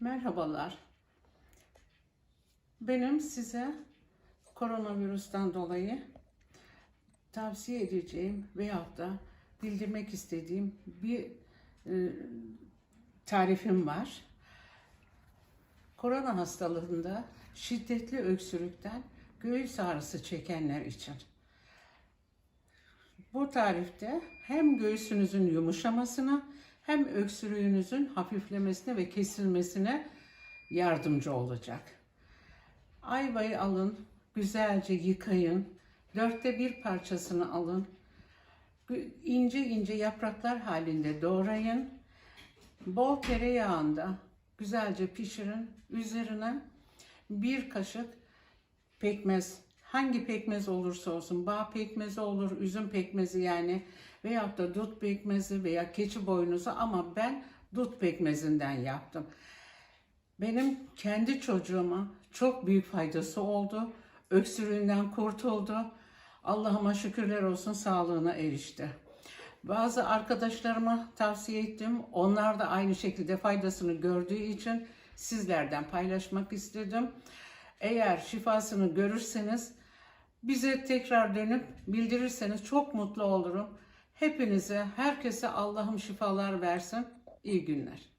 Merhabalar. Benim size koronavirüsten dolayı tavsiye edeceğim veyahut da bildirmek istediğim bir e, tarifim var. Korona hastalığında şiddetli öksürükten göğüs ağrısı çekenler için. Bu tarifte hem göğsünüzün yumuşamasına hem öksürüğünüzün hafiflemesine ve kesilmesine yardımcı olacak. Ayvayı alın, güzelce yıkayın. Dörtte bir parçasını alın. İnce ince yapraklar halinde doğrayın. Bol tereyağında güzelce pişirin. Üzerine bir kaşık pekmez hangi pekmez olursa olsun bağ pekmezi olur üzüm pekmezi yani veyahut da dut pekmezi veya keçi boynuzu ama ben dut pekmezinden yaptım. Benim kendi çocuğuma çok büyük faydası oldu. Öksürüğünden kurtuldu. Allah'ıma şükürler olsun sağlığına erişti. Bazı arkadaşlarıma tavsiye ettim. Onlar da aynı şekilde faydasını gördüğü için sizlerden paylaşmak istedim. Eğer şifasını görürseniz bize tekrar dönüp bildirirseniz çok mutlu olurum. Hepinize, herkese Allah'ım şifalar versin. İyi günler.